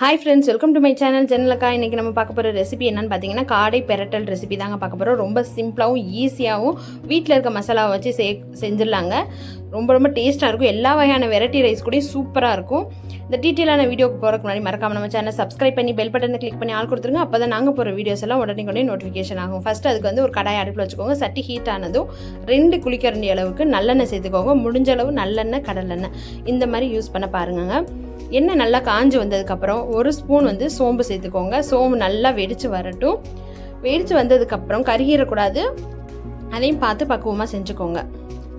Hi friends welcome to my channel ஜெனலக்கா இன்றைக்கி நம்ம பார்க்க போகிற ரெசிபி என்னன்னு பார்த்தீங்கன்னா காடை பெரட்டல் ரெசிபி தாங்க பார்க்க போகிறோம் ரொம்ப சிம்பிளாகவும் ஈஸியாகவும் வீட்டில் இருக்க மசாலாவை வச்சு சே செஞ்சிடலாங்க. ரொம்ப ரொம்ப டேஸ்ட்டாக இருக்கும். எல்லா வகையான வெரைட்டி ரைஸ் கூட சூப்பராக இருக்கும். இந்த டீட்டெயிலான வீடியோக்கு போகிறதுக்கு முன்னாடி மறக்காம நம்ம சேனல் சப்ஸ்கிரைப் பண்ணி பெல் பட்டனை கிளிக் பண்ணி ஆள் கொடுத்துருங்க. அப்போ தான் நாங்கள் போகிற வீடியோஸ் எல்லாம் உடனே உடனே நோட்டிஃபிகேஷன் ஆகும். ஃபஸ்ட்டு அதுக்கு வந்து ஒரு கடாய் அடுப்பில் வச்சுக்கோங்க. சட்டி ஹீட் ஆனதும் ரெண்டு குளிக்கரண்டி அளவுக்கு நல்லெண்ணெய் சேர்த்துக்கோங்க. முடிஞ்ச அளவு நல்லெண்ணெய் கடலெண்ணெய். இந்த மாதிரி யூஸ் பண்ண பாருங்க எண்ணெய் நல்லா காஞ்சு வந்ததுக்கப்புறம் ஒரு ஸ்பூன் வந்து சோம்பு சேர்த்துக்கோங்க. சோம்பு நல்லா வெடித்து வரட்டும். வெடித்து வந்ததுக்கப்புறம் கருகிடக்கூடாது அதையும் பார்த்து பக்குவமாக செஞ்சுக்கோங்க.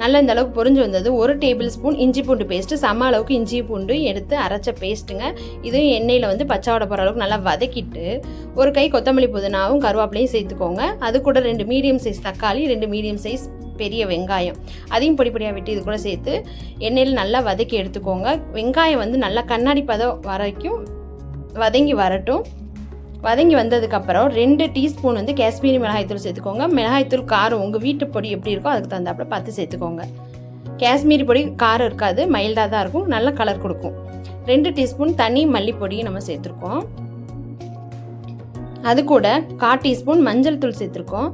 நல்லா இந்த அளவுக்கு பொறிஞ்சு வந்தது. ஒரு டேபிள் ஸ்பூன் இஞ்சி பூண்டு பேஸ்ட்டு சம அளவுக்கு இஞ்சி பூண்டு எடுத்து அரைச்ச பேஸ்ட்டுங்க இதையும் எண்ணெயில் வந்து பச்சை வடை போகிற அளவுக்கு நல்லா வதக்கிட்டு ஒரு கை கொத்தமல்லி புதினாவும் கருவேப்பிலையும் சேர்த்துக்கோங்க. அது கூட ரெண்டு மீடியம் சைஸ் தக்காளி ரெண்டு மீடியம் சைஸ் பெரிய வெங்காயம். அதையும் பொடி பொடியாக வெட்டி இது கூட சேர்த்து எண்ணெயில் நல்லா வதக்கி எடுத்துக்கோங்க. வெங்காயம் வந்து நல்லா கண்ணாடி பதம் வரைக்கும் வதங்கி வரட்டும். வதங்கி வந்ததுக்கப்புறம் ரெண்டு டீஸ்பூன் வந்து காஷ்மீரி மிளகாய்த்தூள் சேர்த்துக்கோங்க. மிளகாய்த்தூள் காரம் உங்கள் வீட்டு பொடி எப்படி இருக்கோ அதுக்கு தகுந்தாப்புல பார்த்து சேர்த்துக்கோங்க. காஷ்மீரி பொடி காரம் இருக்காது மைல்டாக தான் இருக்கும் நல்ல கலர் கொடுக்கும். ரெண்டு டீஸ்பூன் தனி மல்லிப்பொடியும் நம்ம சேர்த்துருக்கோம். அது கூட கால் டீஸ்பூன் மஞ்சள் தூள் சேர்த்துருக்கோம்.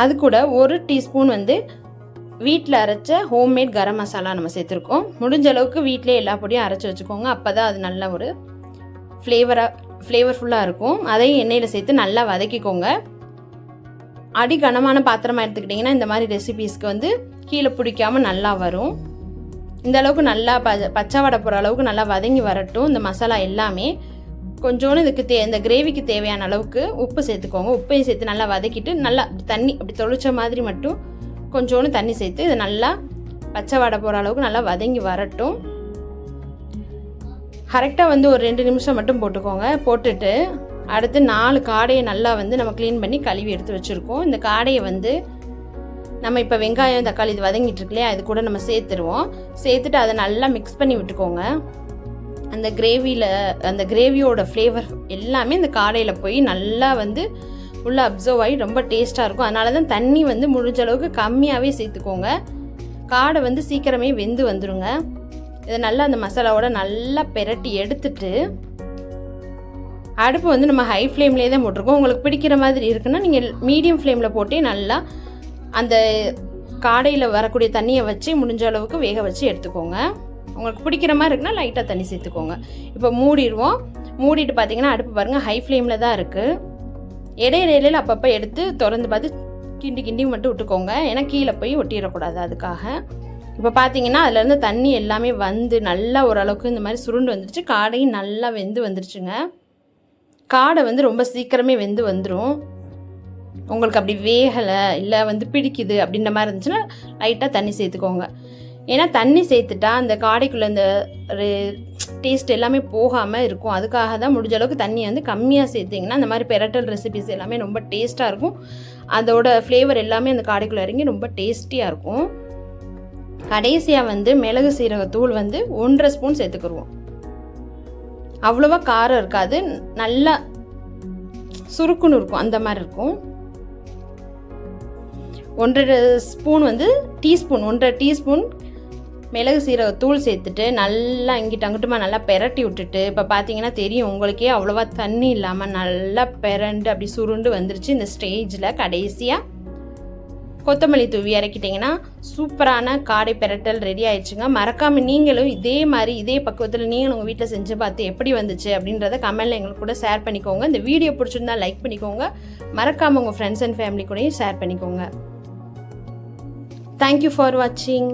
அது கூட ஒரு டீஸ்பூன் வந்து வீட்டில் அரைச்ச ஹோம்மேட் கரம் மசாலா நம்ம சேர்த்துருக்கோம். முடிஞ்ச அளவுக்கு வீட்டிலே எல்லா பொடியும் அரைச்சி வச்சுக்கோங்க. அப்போ தான் அது நல்ல ஒரு ஃப்ளேவராக ஃப்ளேவர்ஃபுல்லாக இருக்கும். அதையும் எண்ணெயில் சேர்த்து நல்லா வதக்கிக்கோங்க. அடி கனமான பாத்திரமாக எடுத்துக்கிட்டிங்கன்னா இந்த மாதிரி ரெசிபீஸ்க்கு வந்து கீழே பிடிக்காம நல்லா வரும். இந்த அளவுக்கு நல்லா ப பச்சை வடை போகிற அளவுக்கு நல்லா வதங்கி வரட்டும். இந்த மசாலா எல்லாமே கொஞ்சோண்டு இதுக்கு தே இந்த கிரேவிக்கு தேவையான அளவுக்கு உப்பு சேர்த்துக்கோங்க. உப்பையும் சேர்த்து நல்லா வதக்கிட்டு நல்லா தண்ணி அப்படி தொளிச்ச மாதிரி மட்டும் கொஞ்சோன்னு தண்ணி சேர்த்து இதை நல்லா பச்சை வடை போகிற அளவுக்கு நல்லா வதங்கி வரட்டும். கரெக்டாக வந்து ஒரு ரெண்டு நிமிஷம் மட்டும் போட்டுக்கோங்க. போட்டுட்டு அடுத்து நாலு காடையை நல்லா வந்து நம்ம க்ளீன் பண்ணி கழுவி எடுத்து வச்சுருக்கோம். இந்த காடையை வந்து நம்ம இப்போ வெங்காயம் தக்காளி இது வதங்கிட்டு இருக்கு இல்லையா இது கூட நம்ம சேர்த்துருவோம். சேர்த்துட்டு அதை நல்லா மிக்ஸ் பண்ணி விட்டுக்கோங்க. அந்த கிரேவியில் அந்த கிரேவியோட ஃப்ளேவர் எல்லாமே இந்த காடையில் போய் நல்லா வந்து உள்ளே அப்சர்வ் ஆகி ரொம்ப டேஸ்ட்டாக இருக்கும். அதனால தான் தண்ணி வந்து முடிஞ்ச அளவுக்கு கம்மியாகவே சேர்த்துக்கோங்க. காடை வந்து சீக்கிரமே வெந்து வந்துடுங்க இதை நல்லா அந்த மசாலாவோட நல்லா பெரட்டி எடுத்துட்டு அடுப்பு வந்து நம்ம ஹை ஃப்ளேம்லேயே தான் போட்டிருக்கோம். உங்களுக்கு பிடிக்கிற மாதிரி இருக்குன்னா நீங்கள் மீடியம் ஃப்ளேமில் போட்டே நல்லா அந்த காடையில் வரக்கூடிய தண்ணியை வச்சு முடிஞ்ச அளவுக்கு வேக வச்சு எடுத்துக்கோங்க. உங்களுக்கு பிடிக்கிற மாதிரி இருக்குன்னா லைட்டாக தண்ணி சேர்த்துக்கோங்க. இப்போ மூடிடுவோம். மூடிட்டு பார்த்தீங்கன்னா அடுப்பு பாருங்கள் ஹை ஃப்ளேமில் தான் இருக்குது இடையிடையில அப்பப்போ எடுத்து திறந்து பார்த்து கிண்டி கிண்டி மட்டும் விட்டுக்கோங்க. ஏன்னா கீழே போய் ஒட்டிடக்கூடாது அதுக்காக. இப்போ பார்த்தீங்கன்னா அதுலேருந்து தண்ணி எல்லாமே வந்து நல்லா ஓரளவுக்கு இந்த மாதிரி சுருண்டு வந்துருச்சு. காடையும் நல்லா வெந்து வந்துருச்சுங்க. காடை வந்து ரொம்ப சீக்கிரமே வெந்து வந்துடும் உங்களுக்கு அப்படி வேகலை இல்லை வந்து பிடிக்குது அப்படின்ற மாதிரி இருந்துச்சுன்னா லைட்டாக தண்ணி சேர்த்துக்கோங்க. ஏன்னா தண்ணி சேர்த்துட்டா அந்த காடைக்குள்ளே அந்த டேஸ்ட் எல்லாமே போகாமல் இருக்கும். அதுக்காக தான் முடிஞ்ச அளவுக்கு தண்ணி வந்து கம்மியாக சேர்த்திங்கன்னா அந்த மாதிரி பெரட்டல் ரெசிபிஸ் எல்லாமே ரொம்ப டேஸ்ட்டாக இருக்கும். அதோட ஃப்ளேவர் எல்லாமே அந்த காடைக்குள்ளே இறங்கி ரொம்ப டேஸ்டியாக இருக்கும். கடைசியாக வந்து மிளகு சீரகத்தூள் வந்து ஒன்றரை ஸ்பூன் சேர்த்துக்கிடுவோம் அவ்வளோவா காரம் இருக்காது. நல்லா சுருக்குன்னு இருக்கும். அந்த மாதிரி இருக்கும். ஒன்றரை ஸ்பூன் வந்து டீஸ்பூன். ஒன்றரை டீஸ்பூன் மிளகு சீரக தூள் சேர்த்துட்டு நல்லா இங்கிட்ட அங்கிட்டுமா நல்லா பெரட்டி விட்டுட்டு இப்போ பார்த்தீங்கன்னா தெரியும் உங்களுக்கே அவ்வளோவா தண்ணி இல்லாமல் நல்லா பெரண்டு அப்படி சுருண்டு வந்துருச்சு. இந்த ஸ்டேஜில் கடைசியாக கொத்தமல்லி தூவி இறக்கிட்டிங்கன்னா சூப்பரான காடை பெரட்டல் ரெடி ஆயிடுச்சுங்க. மறக்காமல் நீங்களும் இதே மாதிரி இதே பக்குவத்தில் நீங்களும் உங்கள் வீட்டில் செஞ்சு பார்த்து எப்படி வந்துச்சு அப்படின்றத கமெண்டில் எங்களுக்கு கூட ஷேர் பண்ணிக்கோங்க. இந்த வீடியோ பிடிச்சிருந்தா லைக் பண்ணிக்கோங்க. மறக்காமல் உங்கள் ஃப்ரெண்ட்ஸ் அண்ட் ஃபேமிலி கூடயும் ஷேர் பண்ணிக்கோங்க. தேங்க்யூ ஃபார் வாட்சிங்